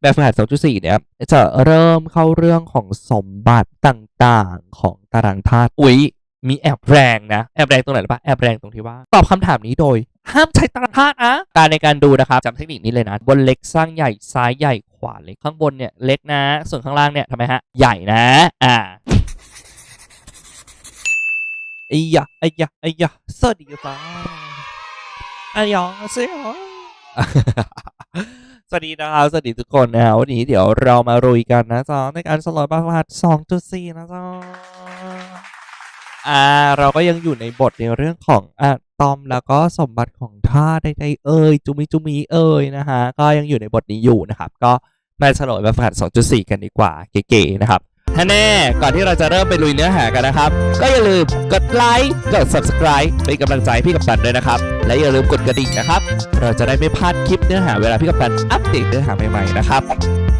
แบบฝึกหัด 2.4 เนี่ยจะเริ่มเข้าเรื่องของสมบัติต่างๆ ของตารางธาตุอุ๊ย มีแอบแรงนะ แอบแรงตรงไหนหรือปะแอบแรงตรงที่ว่า ตอบคำถามนี้โดย ห้ามใช้ตารางธาตุนะการในการดูนะครับจำเทคนิคนี้เลยนะ บนเล็กสร้างใหญ่ซ้ายใหญ่ขวาเล็กข้างบนเนี่ยเล็กนะ ส่วนข้างล่างเนี่ยทำไมฮะ ใหญ่นะ อ่าไอ้ยะไอ้ยะไอ้ยะสวัสดีครับอายองเซียว สวัสดีนะครับสวัสดีทุกคนนะฮะวันนี้เดี๋ยวเรามารุยกันนะจ๊ะในการสลอยบางจุดสี่นะจ๊ะอ่าเราก็ยังอยู่ในบทในเรื่องของอะตอมแล้วก็สมบัติของท่าใดๆเอ่ยจุมิจุมิเอ่ยนะฮะก็ยังอยู่ในบทนี้อยู่นะครับ ก็มาสลอยบางจุดสี่กันดีกว่าเก๋ๆนะครับ ถ้าแน่ก่อนที่เราจะเริ่มไปลุยเนื้อหากันนะครับ ก็อย่าลืมกดไลค์กด subscribe เป็นกำลังใจให้พี่กับตันด้วยนะครับ และอย่าลืมกดกระดิ่งนะครับ เราจะได้ไม่พลาดคลิปเนื้อหาเวลาพี่กับตันอัปเดตเนื้อหาใหม่ๆนะครับ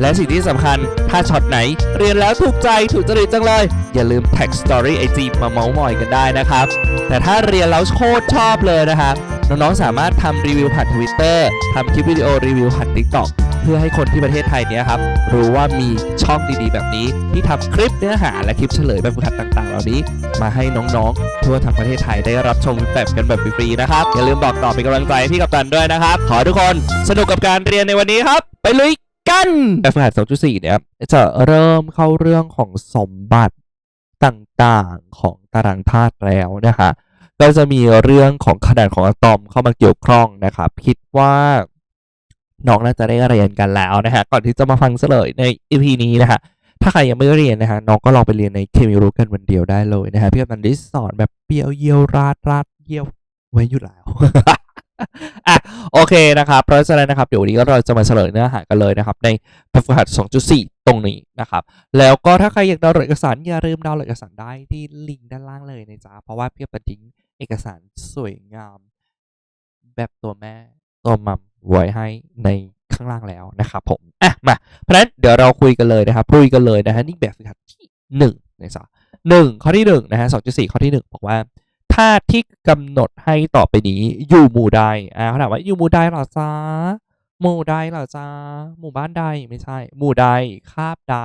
และสิ่งที่สำคัญ ถ้าช็อตไหน เรียนแล้วถูกใจถูกจริตจังเลย อย่าลืมแท็กสตอรี่ไอจีมาเมาส์มอยกันได้นะครับ แต่ถ้าเรียนแล้วโคตรชอบเลยนะครับน้องๆ สามารถทำรีวิวผ่านทวิตเตอร์ทำคลิปวิดีโอรีวิวผ่าน t ิ k t o k เพื่อให้คนที่ประเทศไทยเนี้ยครับ รู้ว่ามีช่องดีๆ แบบนี้ ที่ทำคลิปเนื้อหาและคลิปเฉลยแบบฝึกหัดต่างๆ เหล่านี้ มาให้น้องๆ ทั่วทั้งประเทศไทยได้รับชมแบบกันแบบฟรีๆ นะครับ อย่าลืมบอกต่อเป็นกำลังใจพี่กับตันด้วยนะครับ ขอทุกคนสนุกกับการเรียนในวันนี้ครับ ไปลุย กันแบบฝึกหัด 2.4 เนี่ยจะเริ่มเข้าเรื่องของสมบัติต่างๆของตารางธาตุแล้วนะฮะก็จะมีเรื่องของขนาดของอะตอมเข้ามาเกี่ยวข้องนะครับ คิดว่าน้องน่าจะได้เรียนกันแล้วนะฮะ ก่อนที่จะมาฟังเฉลยใน EP นี้นะฮะ ถ้าใครยังไม่เรียนนะฮะ น้องก็ลองไปเรียนในเคมีรู้กันวันเดียวได้เลยนะฮะ พี่กำลังได้สอนแบบเปียวเยียวราดราดเยี่ยวไว้อยู่แล้วอะ โอเคนะครับเพราะฉะนั้นนะครับเดี๋ยววันนี้ก็เราจะมาเฉลยเนื้อหากันเลยนะครับในแบบฝึกหัด2.4 ตรงนี้นะครับ แล้วก็ถ้าใครอยากดาวน์โหลดเอกสารอย่าลืมดาวน์โหลดเอกสารได้ที่ลิงก์ด้านล่างเลยนะจ๊ะเพราะว่าเพี่จะทิ้งเอกสารสวยงาม แบบตัวแม่ตัวมัมไว้ให้ในข้างล่างแล้วนะครับผมอะมาเพราะฉะนั้นเดี๋ยวเราคุยกันเลยนะครับคุยกันเลยนะฮะนี่แบบฝึกหัดที่หนึ่งนะจ๊ะหนึ่งข้อที่หนึ่งนะฮะสองจุดสี่ข้อที่หนึ่งบอกว่าาตุที่กำหนดให้ต่อไปนี้อยู่หมู่ใดอ่าเขาถามว่าอยู่หมู่ใดหรอจ๊ะหมู่ใดหรอจ๊ะหมู่บ้านใดไม่ใช่ หมู่ใดคาบใด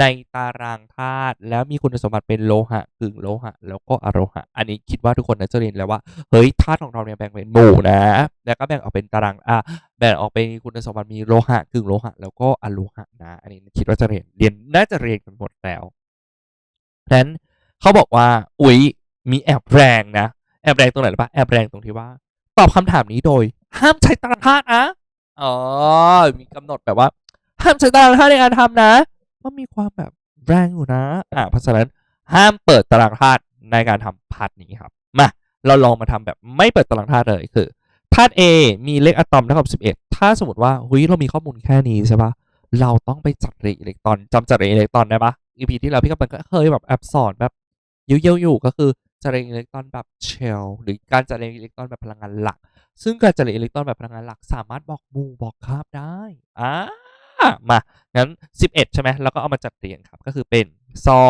ในตารางธาตุแล้วมีคุณสมบัติเป็นโลหะกึ่งโลหะ แล้วก็อโลหะ อันนี้คิดว่าทุกคนน่าจะเรียนแล้วว่าเฮ้ยธาตุของเราเนี่ยแบ่งเป็นหมู่นะ แล้วก็แบ่งออกเป็นตารางอะแบ่งออกเป็นคุณสมบัติมีโลหะกึ่งโลหะ แล้วก็อโลหะนะ อันนี้คิดว่าจะเรียนเรียนน่าจะเรียนกันหมดแล้วฉะนั้นเขาบอกว่า อุ๊ย มีแอบแรงนะ แอบแรงตรงไหนหรือปะแอบแรงตรงที่ว่า ตอบคำถามนี้โดย ห้ามใช้ตารางธาตุนะอ๋อ มีกำหนดแบบว่า ห้ามใช้ตารางธาตุในการทำนะก็มีความแบบแรงอยู่นะ อ่าเพราะฉะนั้นห้ามเปิดตารางธาตุในการทำพาร์ทนี้ครับ มา เราลองมาทำแบบไม่เปิดตารางธาตุเลยคือธาตุ A มีเลขอะตอมเท่ากับ 11 ถ้าสมมติว่าเฮ้ยเรามีข้อมูลแค่นี้ใช่ปะเราต้องไปจัดเรอิเล็กตรอนจำจัดเรอิเล็กตรอนได้ปะ EP ที่แล้วพี่กัปตันก็เคยแบบแอบสอนแบบเยี่ยวๆอยู่ก็คือ จัดเรอิเล็กตรอนแบบเชลหรือการจัดเรอิเล็กตรอนแบบพลังงานหลัก ซึ่งการจัดเรอิเล็กตรอนแบบพลังงานหลัก สามารถบอกหมู่บอกคาบได้อ่ามางั้น 11 ใช่ไหมแล้วก็เอามาจัดเรียงครับก็คือเป็น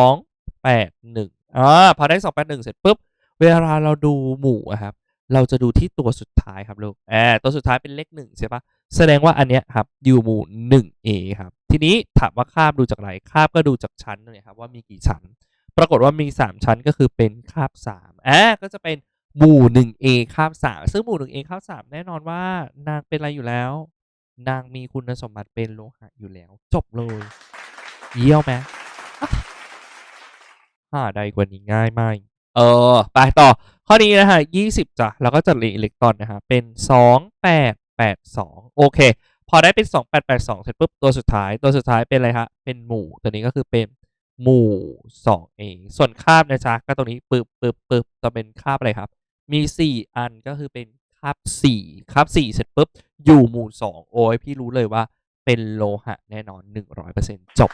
2 8 1อ่าพอได้ 2 8 1 เสร็จปุ๊บ เวลาเราดูหมู่ครับ เราจะดูที่ตัวสุดท้ายครับลูกแอบตัวสุดท้ายเป็นเลขหนึ่งใช่ปะแสดงว่าอันเนี้ยครับอยู่หมู่ 1A ครับ ทีนี้ถามว่าคาบดูจากไหนคาบก็ดูจากชั้นเนี่ยครับว่ามีกี่ชั้น ปรากฏว่ามี 3 ชั้นก็คือเป็นคาบ3อ่าก็จะเป็นหมู่ 1A คาบ3ซึ่งหมู่ 1A คาบ3แน่นอนว่านางเป็นอะไรอยู่แล้ว นางมีคุณสมบัติเป็นโลหะอยู่แล้ว จบเลย เยี่ยวไหมอะหาใดกว่านี้ง่ายไหมเออ ไปต่อ ข้อนี้นะฮะ20จ้ะแล้วก็จัดเรียงอิเล็กตรอนนะฮะเป็น 2882 โอเค พอได้เป็น 2882 เสร็จปุ๊บ ตัวสุดท้าย ตัวสุดท้ายเป็นอะไรฮะ เป็นหมู่ ตัวนี้ก็คือเป็น หมู่ 2A ส่วนคาบนะจ๊ะก็ตรงนี้ปึ๊บปึ๊บปึ๊บจะเป็นคาบอะไรครับ มี 4 อันก็คือเป็นคาบ4คาบ4เสร็จปุ๊บ อยู่หมู่ 2 โอ้ยพี่รู้เลยว่าเป็นโลหะแน่นอน 100%จบ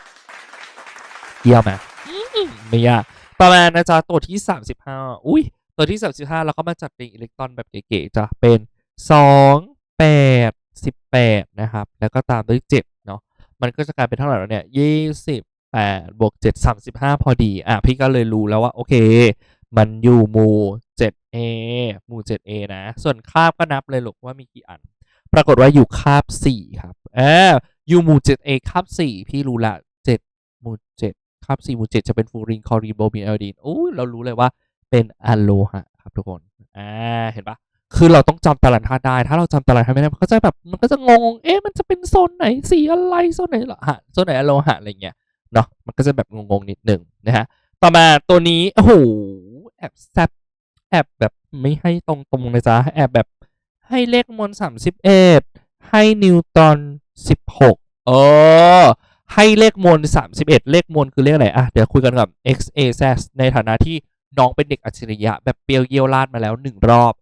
เยี่ยมไหมไม่ยากประมาณนะจ๊ะตัวที่ 35 อุ้ยตัวที่ 35 เราก็มาจัดเรียงอิเล็กตรอนแบบเก๋ๆจ้ะเป็น 2 8 18 นะครับ แล้วก็ตามด้วย 7 เนาะมันก็จะกลายเป็นเท่าไหร่แล้วเนี่ย 28บวก7 35 พอดี อะ พี่ก็เลยรู้แล้วว่า โอเค มันอยู่หมู่ 7A หมู่ 7A นะ ส่วนคาบก็นับเลยลูกว่ามีกี่อัน ปรากฏว่าอยู่คาบ 4 ครับเออยูหมู่ 7A คาบ 4 พี่รู้ละ 7 หมู่ 7 คาบ 4 หมู่ 7 จะเป็นฟูรินคอรีโบมินไอโอดีนโอ้เรารู้เลยว่าเป็นอะโลหะครับทุกคน อ่า เห็นปะคือเราต้องจำตารางธาตุได้ ถ้าเราจำตารางธาตุไม่ได้ มันก็จะแบบ มันก็จะงง เอ๊ะ มันจะเป็นโซนไหน สีอะไร โซนไหนโลหะโซนไหนอะโลหะอะไรเงี้ย เนาะมันก็จะแบบงงๆนิดหนึ่งนะฮะต่อมาตัวนี้โอ้โหแอบแซบแอบแบบไม่ให้ตรงๆเลยจ้าแอบแบบให้เลขมวล31 ให้นิวตอน16เออให้เลขมวล31 เลขมวลคือเลขอะไรอะเดี๋ยวคุยกันกับ x a z ในฐานะที่น้องเป็นเด็กอัจฉริยะ แบบเปียวเยี่ยวลาดมาแล้วหนึ่งรอบ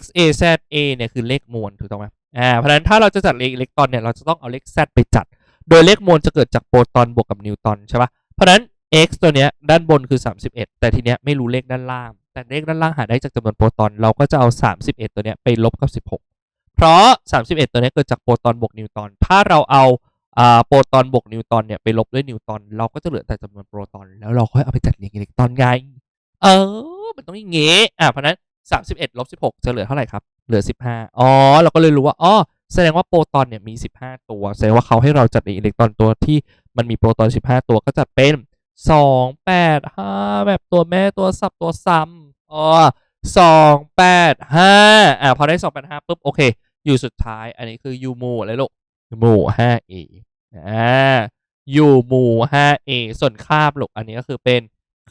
x a z a เนี่ยคือเลขมวลถูกต้องไหมอ่าเพราะฉะนั้นถ้าเราจะจัดเลขอิเล็กตรอนเนี่ยเราจะต้องเอาเลข z ไปจัด โดยเลขมวลจะเกิดจากโปรตอนบวกกับนิวตอนใช่ปะเพราะนั้น x ตัวเนี้ยด้านบนคือ 31 แต่ทีเนี้ยไม่รู้เลขด้านล่าง แต่เลขด้านล่างหาได้จากจำนวนโปรตอน เราก็จะเอา 31 ตัวเนี้ยไปลบกับ 16 เพราะ 31 ตัวเนี้ยเกิดจากโปรตอนบวกนิวตอน ถ้าเราเอาอ่าโปรตอนบวกนิวตอนเนี่ยไปลบด้วยนิวตอน เราก็จะเหลือแต่จำนวนโปรตอน แล้วเราค่อยเอาไปจัดเรียงอิเล็กตรอนไง เออ มันต้องอย่างงี้ อะ เพราะฉะนั้น 31ลบ16 จะเหลือเท่าไหร่ครับ เหลือ 15 อ๋อ เราก็เลยรู้ว่า อ๋อ แสดงว่าโปรตอนเนี่ยมี 15 ตัว แสดงว่าเขาให้เราจัดอิเล็กตรอนตัวที่มันมีโปรตอน 15 ตัวก็จะเป็น 2 8 5 แบบตัวแม่ตัวสับตัวซ้ำอ๋อ2 8 5อะพอได้2 8 5ปุ๊บ โอเค อยู่สุดท้ายอันนี้คือยูมูอะไรลูกหมู่ 5a อ่ายูมู 5a ส่วนคาบลูกอันนี้ก็คือเป็น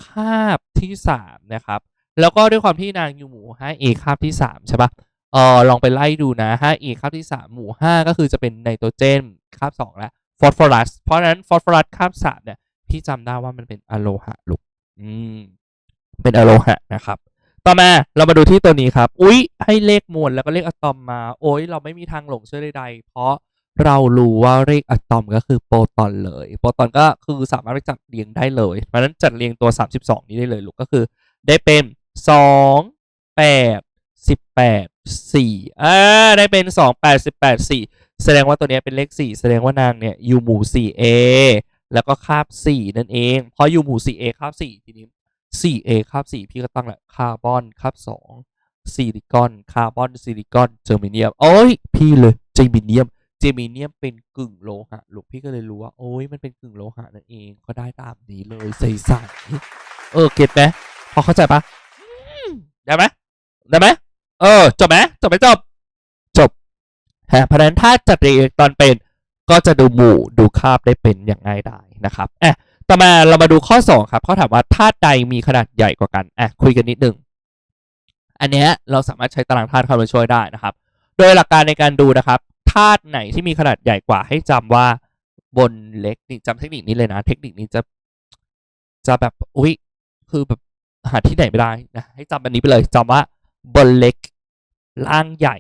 คาบที่3นะครับ แล้วก็ด้วยความที่นางยูมู 5a คาบที่3ใช่ปะ เออลองไปไล่ดูนะ 5a คาบที่ 3 หมู่ 5 ก็คือจะเป็นไนโตรเจนคาบ 2 แล้วฟอสฟอรัส เพราะฉะนั้นฟอสฟอรัสคาบ 3 เนี่ย พี่จำได้ว่ามันเป็นอะโลหะลูกอืม เป็นอะโลหะนะครับ ต่อมาเรามาดูที่ตัวนี้ครับ อุ๊ย ให้เลขมวลแล้วก็เลขอะตอมมา โอ้ยเราไม่มีทางหลงเชื่อใดๆ เพราะเรารู้ว่าเลขอะตอมก็คือโปรตอนเลย โปรตอนก็คือสามารถไปจัดเรียงได้เลย เพราะฉะนั้นจัดเรียงตัว 32 นี้ได้เลยลูกก็คือ ได้เป็น 2 8 18 4อ่าได้เป็น 2 8 18 4 แสดงว่าตัวนี้เป็นเลข 4 แสดงว่านางเนี่ยอยู่หมู่ 4a แล้วก็คาบ 4 นั่นเอง เพราะอยู่หมู่ 4a คาบ 4 ทีนี้ 4a คาบ 4 พี่ก็ตั้งแหละคาร์บอนคาบ 2 ซิลิคอน คาร์บอน ซิลิคอน เจอร์มิเนียม โอ้ย พี่เลย เจอร์มิเนียม เจอร์มิเนียมเป็นกึ่งโลหะลูกพี่ก็เลยรู้ว่า โอ้ย มันเป็นกึ่งโลหะนั่นเอง ก็ได้ตามนี้เลยใส่ๆเออ เก็ตไหมพอเข้าใจปะได้ไหมได้ไหม เออจบไหมจบไหมจบ จบฮะเพราะนั้นถ้าจัดเรียงตอนเป็นก็จะดูหมู่ดูคาบได้เป็นอย่างง่ายดายนะครับอะต่อมาเรามาดูข้อ 2 ครับเขาถามว่าธาตุใดมีขนาดใหญ่กว่ากันอะคุยกันนิดนึงอันเนี้ยเราสามารถใช้ตารางธาตุเข้ามาช่วยได้นะครับ โดยหลักการในการดูนะครับธาตุไหนที่มีขนาดใหญ่กว่า ให้จำว่าบนเล็กนี่จำเทคนิคนี้เลยนะ เทคนิคนี้จะจะแบบอุ๊ยคือแบบหาที่ไหนไม่ได้นะให้จำอันนี้ไปเลยจำว่าบนเล็ก ล่างใหญ่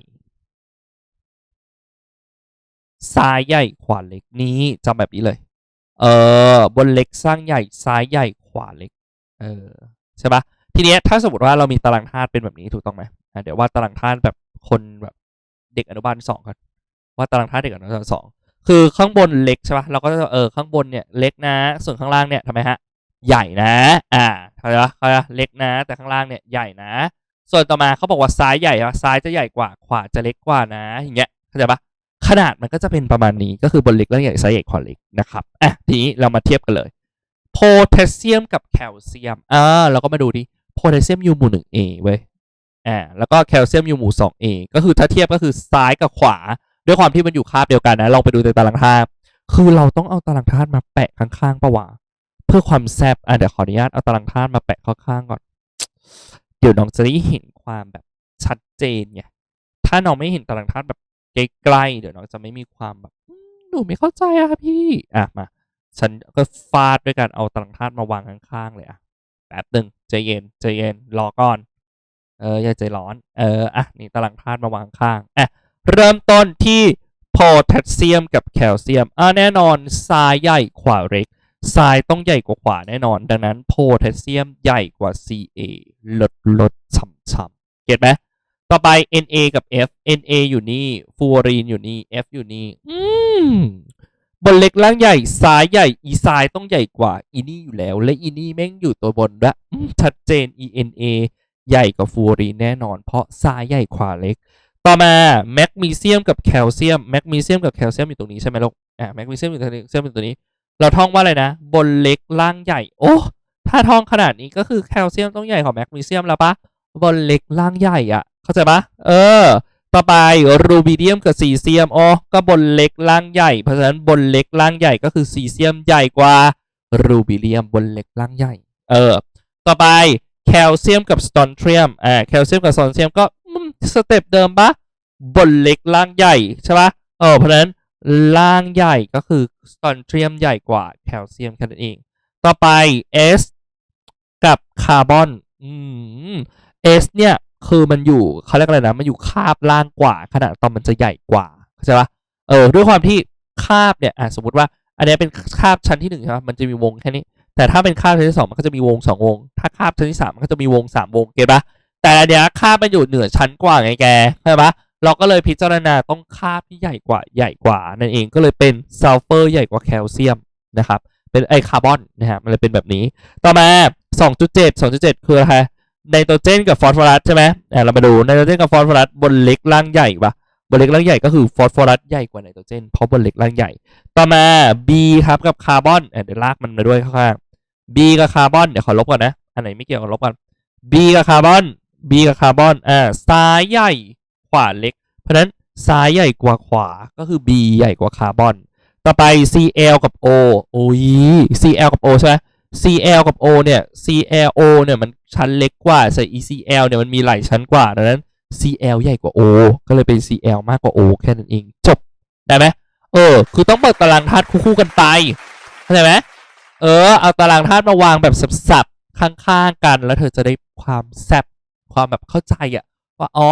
ซ้ายใหญ่ขวาเล็กนี้จำแบบนี้เลย เออบนเล็กสร้างใหญ่ซ้ายใหญ่ขวาเล็ก เออใช่ปะทีเนี้ยถ้าสมมติว่าเรามีตารางธาตุเป็นแบบนี้ถูกต้องไหมอะเดี๋ยวว่าตารางธาตุแบบคนแบบเด็กอนุบาลสองกันว่าตารางธาตุเด็กอนุบาลสองคือข้างบนเล็กใช่ปะเราก็จะเออข้างบนเนี่ยเล็กนะ ส่วนข้างล่างเนี่ยทำไมฮะใหญ่นะ อ่าเข้าใจปะเข้าใจปะเล็กนะ แต่ข้างล่างเนี่ยใหญ่นะ ส่วนต่อมาเขาบอกว่าซ้ายใหญ่อะซ้ายจะใหญ่กว่าขวาจะเล็กกว่านะอย่างเงี้ยเข้าใจปะขนาดมันก็จะเป็นประมาณนี้ก็คือบนเล็กแล้วใหญ่ซ้ายใหญ่ขวาเล็กนะครับอะทีนี้เรามาเทียบกันเลยโพแทสเซียมกับแคลเซียมอ่าเราก็มาดูดิโพแทสเซียมอยู่หมู่หนึ่ง A เว้ยอ่าแล้วก็แคลเซียมอยู่หมู่สอง A ก็คือถ้าเทียบก็คือซ้ายกับขวา ด้วยความที่มันอยู่คาบเดียวกันนะลองไปดูในตารางธาตุคือเราต้องเอาตารางธาตุมาแปะข้างๆปะวะเพื่อความแซบอะเดี๋ยวขออนุญาตเอาตารางธาตุมาแปะข้างๆก่อน เดี๋ยวน้องจะได้เห็นความแบบชัดเจนไงถ้าน้องไม่เห็นตารางธาตุแบบใกล้ๆเดี๋ยวน้องจะไม่มีความแบบหนูไม่เข้าใจอะค่ะพี่อะมาฉันก็ฟาดด้วยการเอาตารางธาตุมาวางข้างๆเลยอะแป๊บหนึ่งใจเย็นใจเย็นรอก่อน เอออย่าใจร้อนเอออะนี่ตารางธาตุมาวางข้างอะเริ่มต้นที่โพแทสเซียมกับแคลเซียมอะแน่นอนซ้ายใหญ่ขวาเล็ก ซ้ายต้องใหญ่กว่าขวาแน่นอน ดังนั้นโพแทสเซียมใหญ่กว่า Ca ลดลดช่ำๆเก็ตไหมต่อไป Na กับ F Na อยู่นี่ฟูออรีนอยู่นี่ F อยู่นี่อืมบนเล็กล่างใหญ่ซ้ายใหญ่ อีซ้ายต้องใหญ่กว่า อีนี่อยู่แล้ว และอีนี่แม่งอยู่ตัวบนด้วยชัดเจน ENA ใหญ่กว่าฟูออรีนแน่นอน เพราะซ้ายใหญ่ขวาเล็ก ต่อมาแมกนีเซียมกับแคลเซียมแมกนีเซียมกับแคลเซียมอยู่ตรงนี้ใช่ไหมลูกอ่าแมกนีเซียมอยู่ตัวนี้แมกนีเซียมอยู่ตัวนี้ เราท่องว่าอะไรนะ บนเล็กล่างใหญ่ โอ้ถ้าท่องขนาดนี้ก็คือแคลเซียมต้องใหญ่กว่าแมกนีเซียมแล้วปะบนเล็กล่างใหญ่อะเข้าใจปะเออ ต่อไปรูบิเดียมกับซีเซียมอ๋อก็บนเล็กล่างใหญ่ เพราะฉะนั้นบนเล็กล่างใหญ่ก็คือซีเซียมใหญ่กว่ารูบิเดียมบนเล็กล่างใหญ่ เออ ต่อไปแคลเซียมกับสตอนเทียมอ่าแคลเซียมกับสตอนเทียมก็สเต็ปเดิมปะบนเล็กล่างใหญ่ใช่ปะเออเพราะฉะนั้น ล่างใหญ่ก็คือสตอนเทรียมใหญ่กว่าแคลเซียมแค่นั้นเอง ต่อไป S กับคาร์บอนอืม S เนี่ยคือมันอยู่เขาเรียกอะไรนะ มันอยู่คาบล่างกว่า ขนาดตอนมันจะใหญ่กว่าเข้าใจปะเออด้วยความที่คาบเนี่ยอะสมมติว่า อันเนี้ยเป็นคาบชั้นที่หนึ่งใช่ปะมันจะมีวงแค่นี้ แต่ถ้าเป็นคาบชั้นที่สองมันก็จะมีวงสองวง ถ้าคาบชั้นที่สามมันก็จะมีวงสามวงเก็ตปะแต่อันเนี้ยคาบมันอยู่เหนือชั้นกว่าไงแกเข้าใจปะ เราก็เลยพิจารณาต้องคาบที่ใหญ่กว่าใหญ่กว่านั่นเองก็เลยเป็นซัลเฟอร์ใหญ่กว่าแคลเซียมนะครับเป็นไอคาร์บอนนะฮะมันเลยเป็นแบบนี้ ต่อมา 2.7 2.7 คืออะไรไนโตรเจนกับฟอสฟอรัสใช่ไหมอ่าเรามาดูไนโตรเจนกับฟอสฟอรัสบนเล็กล่างใหญ่ปะบนเล็กล่างใหญ่ก็คือฟอสฟอรัสใหญ่กว่าไนโตรเจนเพราะบนเล็กล่างใหญ่ ต่อมา B ครับกับคาร์บอนอะเดี๋ยวลากมันมาด้วยข้างๆ B กับคาร์บอนเดี๋ยวขอลบก่อนนะ อันไหนไม่เกี่ยวกับลบก่อน B กับคาร์บอน B กับคาร์บอนอ่าซ้ายใหญ่ ขวาเล็ก เพราะนั้นซ้ายใหญ่กว่าขวาก็คือ B ใหญ่กว่าคาร์บอน ต่อไป Cl กับ O โอ้ย Cl กับ O ใช่ไหม Cl กับ O เนี่ย ClO เนี่ยมันชั้นเล็กกว่าส่ ECl เนี่ยมันมีหลายชั้นกว่าดังนั้น Cl ใหญ่กว่า O ก็เลยเป็น Cl มากกว่า O แค่นั้นเอง จบ ได้ไหมเออ คือต้องเปิดตารางธาตุคู่กันไปเข้าใจไหมเออ เอาตารางธาตุมาวางแบบสับๆข้างๆกัน แล้วเธอจะได้ความแซบความแบบเข้าใจอะ ว่าอ๋อ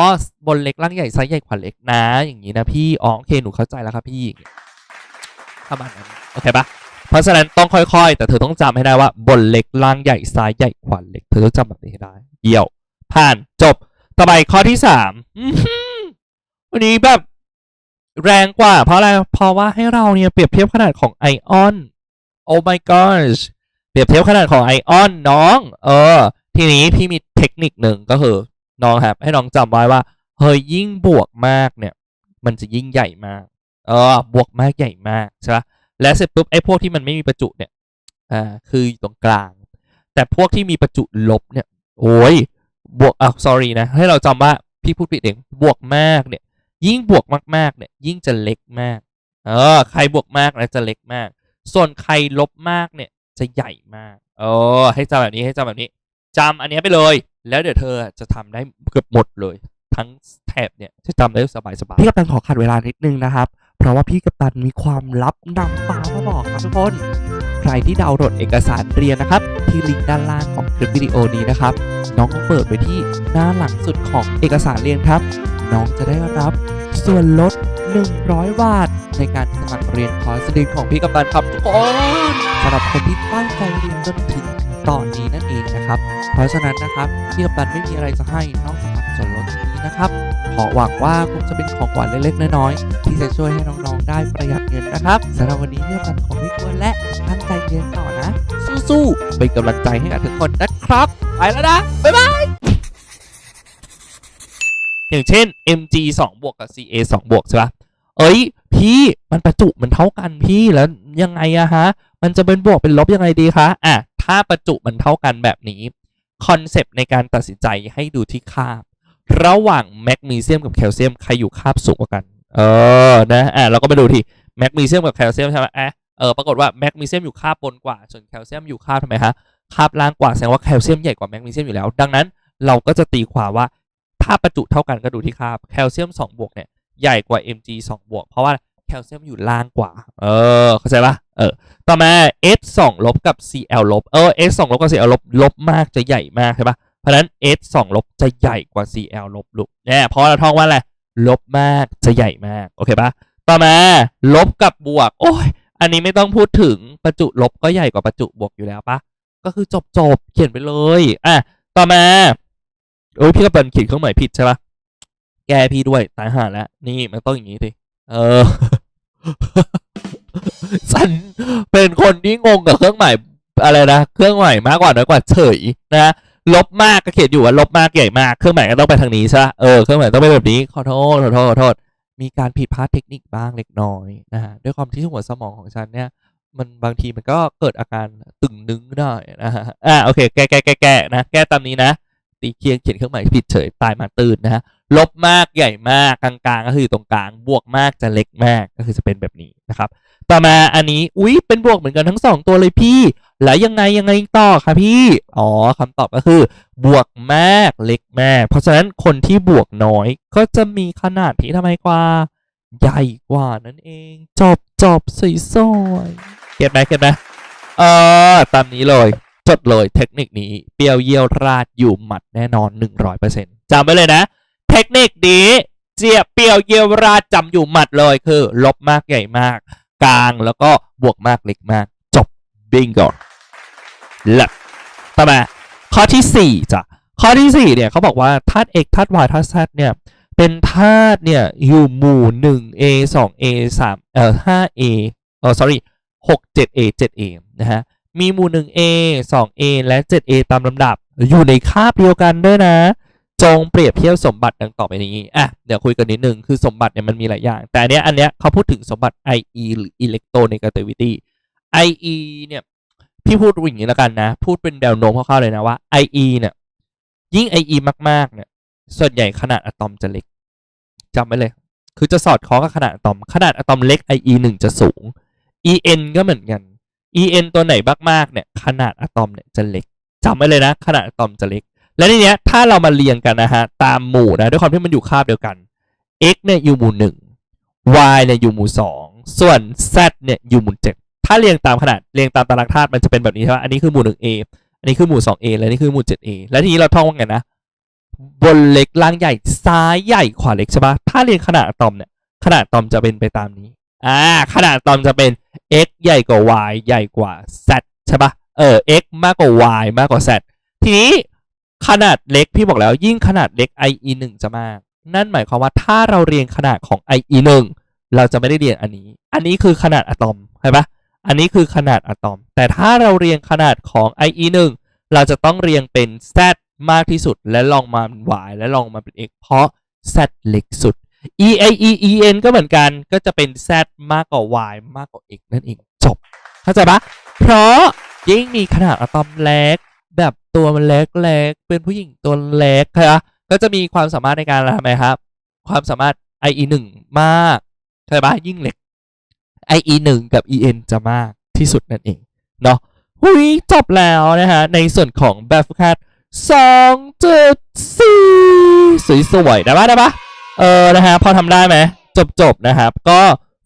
บนเล็กล่างใหญ่ไซส์ใหญ่กว่าเล็กนะ อย่างนี้นะพี่อ๋อโอเคหนูเข้าใจแล้วครับพี่ประมาณนั้นโอเคปะเพราะฉะนั้นต้องค่อยๆ แต่เธอต้องจำให้ได้ว่าบนเล็กล่างใหญ่ซ้ายใหญ่ขวาเล็ก เธอต้องจำแบบนี้ให้ได้เยี่ยว ผ่านจบ ต่อไปข้อที่สามวันนี้แบบแรงกว่า เพราะอะไร เพราะว่าให้เราเนี่ยเปรียบเทียบขนาดของไอออน โอ้ my gosh เปรียบเทียบขนาดของไอออนน้อง เออ ทีนี้พี่มีเทคนิคหนึ่งก็คือ น้องครับ ให้น้องจำไว้ว่าเฮ้ยยิ่งบวกมากเนี่ย มันจะยิ่งใหญ่มากเออบวกมากใหญ่มากใช่ปะและเสร็จปุ๊บไอ้พวกที่มันไม่มีประจุเนี่ยอ่าคืออยู่ตรงกลาง แต่พวกที่มีประจุลบเนี่ย โอ้ยบวกอะ sorry นะ ให้เราจำว่าพี่พูดผิดเองบวกมากเนี่ย ยิ่งบวกมากๆเนี่ย ยิ่งจะเล็กมากเออใครบวกมากนะจะเล็กมาก ส่วนใครลบมากเนี่ยจะใหญ่มากเออให้จำแบบนี้ให้จำแบบนี้จำอันนี้ไปเลย แล้วเดี๋ยวเธอจะทำได้เกือบหมดเลย ทั้งแถบเนี่ยจะจำได้สบายๆพี่กัปตันขอขัดเวลานิดนึงนะครับ เพราะว่าพี่กัปตันมีความลับนำฟ้ามาบอกครับทุกคนใครที่ดาวน์โหลดเอกสารเรียนนะครับ ที่ลิงก์ด้านล่างของคลิปวิดีโอนี้นะครับ น้องก็เปิดไปที่หน้าหลังสุดของเอกสารเรียนครับ น้องจะได้รับส่วนลด 100 บาท ในการสมัครเรียนคอร์สเรียนของพี่กัปตันครับทุกคนสำหรับคนที่ตั้งใจเรียนจนถึง ตอนนี้นั่นเองนะครับ เพราะฉะนั้นนะครับพี่กัปตันไม่มีอะไรจะให้นอกจากส่วนลดนี้นะครับขอหวังว่าคงจะเป็นของขวัญเล็กๆน้อยๆที่จะช่วยให้น้องๆได้ประหยัดเงินนะครับสำหรับวันนี้พี่กัปตันขอไม่ควรและตั้งใจเรียนต่อนะ สู้ๆเป็นกำลังใจให้กับทุกคนนะครับไปแล้วนะบ๊ายบายอย่างเช่น mg 2บวกกับ ca 2บวกใช่ปะเอ้ย พี่มันประจุมันเท่ากันพี่แล้วยังไงอะฮะ มันจะเป็นบวกเป็นลบยังไงดีคะอะ ถ้าประจุมันเท่ากันแบบนี้คอนเซปต์ในการตัดสินใจให้ดูที่คาบ ระหว่างแมกนีเซียมกับแคลเซียมใครอยู่คาบสูงกว่ากัน เออนะอะเราก็มาดูที่แมกนีเซียมกับแคลเซียมใช่ไหมอะเออปรากฏว่าแมกนีเซียมอยู่คาบบนกว่า ส่วนแคลเซียมอยู่คาบทำไมฮะคาบล่างกว่าแสดงว่าแคลเซียมใหญ่กว่าแมกนีเซียมอยู่แล้ว ดังนั้นเราก็จะตีความว่าถ้าประจุเท่ากันก็ดูที่คาบแคลเซียม2บวกเนี่ยใหญ่กว่า Mg 2บวกเพราะว่า แคลเซียมอยู่ล่างกว่า เออ เข้าใจปะเออ ต่อมา S 2ลบกับ Cl ลบ เออ S 2ลบกับ Cl ลบ ลบมากจะใหญ่มากใช่ปะเพราะนั้น S 2ลบจะใหญ่กว่า Cl ลบลูกเนี่ยเพราะเราท่องว่าอะไร ลบมากจะใหญ่มาก โอเคปะต่อมา ลบกับบวก โอ้ย อันนี้ไม่ต้องพูดถึง ประจุลบก็ใหญ่กว่าประจุบวกอยู่แล้วปะก็คือจบจบๆเขียนไปเลย อะ ต่อมา โอ้ยพี่ก็เป็นเขียนเครื่องหมายผิดใช่ปะแกพี่ด้วย ตายห่าแล้ว นี่มันต้องอย่างนี้สิ เออ ฉันเป็นคนที่งงกับเครื่องหมายอะไรนะเครื่องหมายมากกว่าน้อยกว่าเฉยนะลบมากก็เขียนอยู่ว่าลบมากใหญ่มากเครื่องหมายก็ต้องไปทางนี้ใช่ปะเออเครื่องหมายต้องไปแบบนี้ขอโทษขอโทษขอโทษมีการผิดพลาดเทคนิคบ้างเล็กน้อยนะฮะด้วยความที่หัวสมองของฉันเนี่ย มันบางทีมันก็เกิดอาการตึงนึงได้นะฮะอ่าโอเค แก้แก้แก้แก้นะแก้ตามนี้นะ ตีเคียงเขียนเครื่องหมายผิดเฉยตายมาตื่นนะฮะลบมากใหญ่มากกลางๆ ก็คือตรงกลางบวกมากจะเล็กมากก็คือจะเป็นแบบนี้นะครับต่อมาอันนี้อุ๊ยเป็นบวกเหมือนกันทั้งสองตัวเลยพี่ แล้วยังไงยังไงต่อคะพี่อ๋อคำตอบก็คือ บวกมากเล็กมาก เพราะฉะนั้นคนที่บวกน้อยก็จะมีขนาดที่ทำไมกว่า ใหญ่กว่านั่นเองจบจบสวยๆเก็ตไหมเก็ตไหมเออตามนี้เลย จดเลยเทคนิคนี้เปรียวเยี่ยวราดอยู่หมัดแน่นอน 100%จำไว้เลยนะ เทคนิคนี้เจียเปรียวเยี่ยวราดจำอยู่หมัดเลยคือ ลบมากใหญ่มาก กลางแล้วก็บวกมากเล็กมาก จบบิงโกและต่อมาข้อที่4จ้ะข้อที่4เนี่ยเขาบอกว่าธาตุ x ธาตุ y ธาตุ z เนี่ยเป็นธาตุเนี่ยอยู่หมู่ 1 a 2 a 3เอ่อ 5 a เออ sorry 6 7 a 7 a นะฮะ มีหมู่ 1 a 2 a และ 7 a ตามลำดับ อยู่ในคาบเดียวกันด้วยนะ จงเปรียบเทียบสมบัติดังต่อไปนี้ อะ เดี๋ยวคุยกันนิดนึง คือสมบัติเนี่ยมันมีหลายอย่าง แต่อันเนี้ยอันเนี้ยเขาพูดถึงสมบัติ IE หรือ electronegativity IE เนี่ย พี่พูดอย่างนี้แล้วกันนะ พูดเป็นแนวโน้มคร่าวๆเลยนะว่า IE เนี่ย ยิ่ง IE มากๆ เนี่ย ส่วนใหญ่ขนาดอะตอมจะเล็กจำไว้เลย คือจะสอดคล้องกับขนาดอะตอม ขนาดอะตอมเล็ก IE 1 จะสูง EN ก็เหมือนกัน EN ตัวไหนมากๆเนี่ยขนาดอะตอมเนี่ยจะเล็กจำไว้เลยนะ ขนาดอะตอมจะเล็ก และทีเนี้ยถ้าเรามาเรียงกันนะฮะตามหมู่นะด้วยความที่มันอยู่คาบเดียวกัน x เนี่ยอยู่หมู่หนึ่ง y เนี่ยอยู่หมู่สองส่วน z เนี่ยอยู่หมู่เจ็ดถ้าเรียงตามขนาดเรียงตามตารางธาตุมันจะเป็นแบบนี้ใช่ไหมอันนี้คือหมู่หนึ่ง a อันนี้คือหมู่สอง a และนี่คือหมู่เจ็ด a และทีนี้เราท่องว่าไงนะบนเล็กล่างใหญ่ซ้ายใหญ่ขวาเล็กใช่ปะถ้าเรียงขนาดอะตอมเนี่ยขนาดอะตอมจะเป็นไปตามนี้ อ่าขนาดอะตอมจะเป็น x ใหญ่กว่า y ใหญ่กว่า z ใช่ปะเออ x มากกว่า y มากกว่า z ทีนี้ขนาดเล็กพี่บอกแล้วยิ่งขนาดเล็ก IE 1จะมาก นั่นหมายความว่าถ้าเราเรียงขนาดของ IE 1เราจะไม่ได้เรียงอันนี้ อันนี้คือขนาดอะตอมใช่ปะอันนี้คือขนาดอะตอม แต่ถ้าเราเรียงขนาดของ IE 1เราจะต้องเรียงเป็น z มากที่สุดและลองมาเป็น y และลองมาเป็น x เพราะ z เล็กสุด e a e e n ก็เหมือนกันก็จะเป็น z มากกว่า y มากกว่า x นั่นเองจบ เข้าใจปะเพราะยิ่งมีขนาดอะตอมเล็ก แบบตัวมันเล็กๆเป็นผู้หญิงตัวเล็กครับก็จะมีความสามารถในการทำไมครับ ความสามารถ IE 1มากเข้าใจปะยิ่งเล็ก IE 1กับ EN จะมากที่สุดนั่นเองเนาะหุยจบแล้วนะฮะในส่วนของแบบฝึกหัด2.4สวยๆได้ปะได้ปะ เออนะฮะพอทำได้ไหมจบๆนะครับ ก็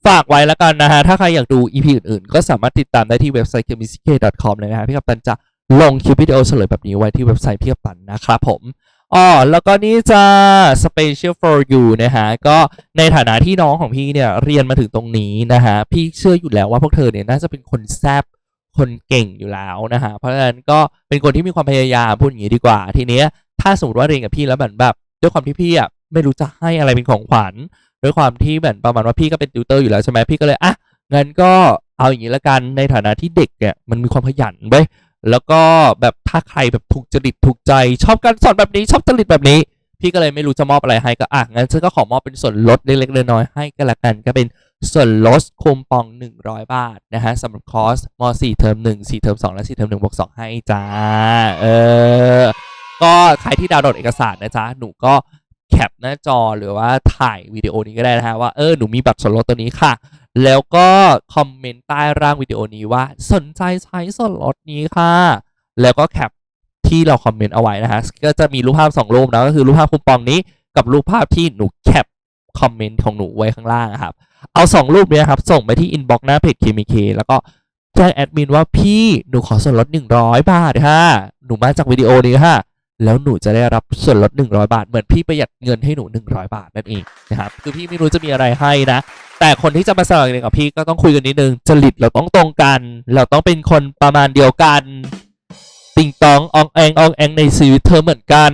ฝากไว้แล้วกันนะฮะ ถ้าใครอยากดู EP อื่นๆ ก็สามารถติดตามได้ที่เว็บไซต์ k m i s k c o m เลยนะฮะพี่กัปตันจะลงคลิปวิดีโอเฉลยแบบนี้ไว้ที่เว็บไซต์พี่กัปตันนะครับผมอ๋อแล้วก็นี่จะ special for you นะฮะ ก็ในฐานะที่น้องของพี่เนี่ยเรียนมาถึงตรงนี้นะฮะ พี่เชื่ออยู่แล้วว่าพวกเธอเนี่ยน่าจะเป็นคนแซบคนเก่งอยู่แล้วนะฮะ เพราะฉะนั้นก็เป็นคนที่มีความพยายามพูดอย่างนี้ดีกว่า ทีเนี้ยถ้าสมมติว่าเรียนกับพี่แล้วแบบแบบด้วยความที่พี่อะ ไม่รู้จะให้อะไรเป็นของขวัญด้วยความที่แบบประมาณว่าพี่ก็เป็นติวเตอร์อยู่แล้วใช่ไหมพี่ก็เลยอะงั้นก็เอาอย่างนี้ละกันในฐานะที่เด็กเนี่ยมันมีความขยันไว้ยแล้วก็แบบถ้าใครแบบถูกจริตถูกใจชอบการสอนแบบนี้ชอบจริตแบบนี้ พี่ก็เลยไม่รู้จะมอบอะไรให้ก็อะงั้นฉันก็ขอมอบเป็นส่วนลดเล็กๆน้อยๆให้ก็แล้วกันก็เป็นส่วนลดคูปอง 100 บาทนะฮะสำหรับคอร์สม .4 เทอม1 4เทอม2และ4เทอม1บวก2ให้จ้าเออก็ใครที่ดาวน์โหลดเอกสารนะจ๊ะหนูก็ แคปหน้าจอหรือว่าถ่ายวิดีโอนี้ก็ได้นะฮะว่าเออหนูมีบัตรส่วนลดตัวนี้ค่ะ แล้วก็คอมเมนต์ใต้ร่างวิดีโอนี้ว่าสนใจใช้ส่วนลดนี้ค่ะ แล้วก็แคปที่เราคอมเมนต์เอาไว้นะฮะก็จะมีรูปภาพสองรูปนะก็คือรูปภาพคูปองนี้กับรูปภาพที่หนูแคปคอมเมนต์ของหนูไว้ข้างล่างครับ เอาสองรูปเนี้ยครับ ส่งไปที่อินบ็อกซ์หน้าเพจเคมีเคแล้วก็แจ้งแอดมินว่าพี่หนูขอส่วนลด 100 บาทค่ะ หนูมาจากวิดีโอนี้ค่ะ แล้วหนูจะได้รับส่วนลด 100 บาท เหมือนพี่ประหยัดเงินให้หนู 100 บาทนั่นเองนะครับคือพี่ไม่รู้จะมีอะไรให้นะ แต่คนที่จะมาสมัครเรียนกับพี่ก็ต้องคุยกันนิดนึงจริตเราต้องตรงกัน เราต้องเป็นคนประมาณเดียวกันติงตองอองแองอองแองในชีวิตเธอเหมือนกัน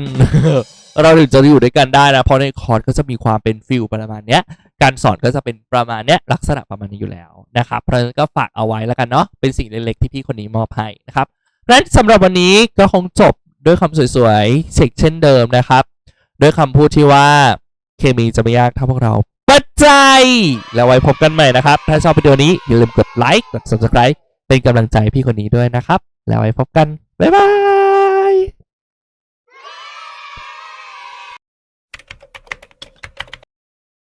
เราถึงจะอยู่ด้วยกันได้นะเพราะในคอร์สก็จะมีความเป็นฟิลประมาณเนี้ยการสอนก็จะเป็นประมาณเนี้ยลักษณะประมาณนี้อยู่แล้วนะครับเพราะฉะนั้นก็ฝากเอาไว้แล้วกันเนาะเป็นสิ่งเล็กๆที่พี่คนนี้มอบให้นะครับและสำหรับวันนี้ก็คงจบ ด้วยคำสวยๆเช็คเช่นเดิมนะครับ ด้วยคำพูดที่ว่าเคมีจะไม่ยากถ้าพวกเราปัจจัยแล้วไว้พบกันใหม่นะครับ ถ้าชอบวิดีโอนี้อย่าลืมกดไลค์กด subscribe เป็นกำลังใจพี่คนนี้ด้วยนะครับ แล้วไว้พบกัน บ๊ายบาย